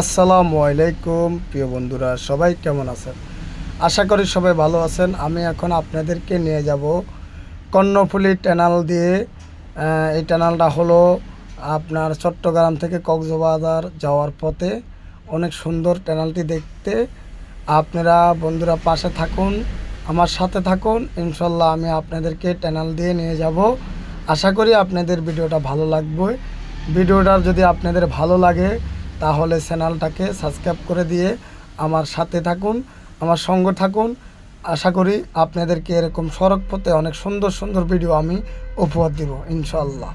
আসসালামু আলাইকুম, প্রিয় বন্ধুরা, সবাই কেমন আছেন? আশা করি সবাই ভালো আছেন। আমি এখন আপনাদেরকে নিয়ে যাব কর্ণফুলি ট্যানাল দিয়ে। এই ট্যানালটা হলো আপনার চট্টগ্রাম থেকে কক্সবাজার যাওয়ার পথে। অনেক সুন্দর ট্যানালটি দেখতে। আপনারা বন্ধুরা পাশে থাকুন, আমার সাথে থাকুন। ইনশাল্লাহ আমি আপনাদেরকে ট্যানাল দিয়ে নিয়ে যাব। আশা করি আপনাদের ভিডিওটা ভালো লাগবে। ভিডিওটা যদি আপনাদের ভালো লাগে তাহলে চ্যানেলটাকে সাবস্ক্রাইব করে দিয়ে আমার সাথে থাকুন, আমার সঙ্গ থাকুন। আশা করি আপনাদেরকে এরকম সড়ক পথে অনেক সুন্দর সুন্দর ভিডিও আমি উপহার দিব ইনশাল্লাহ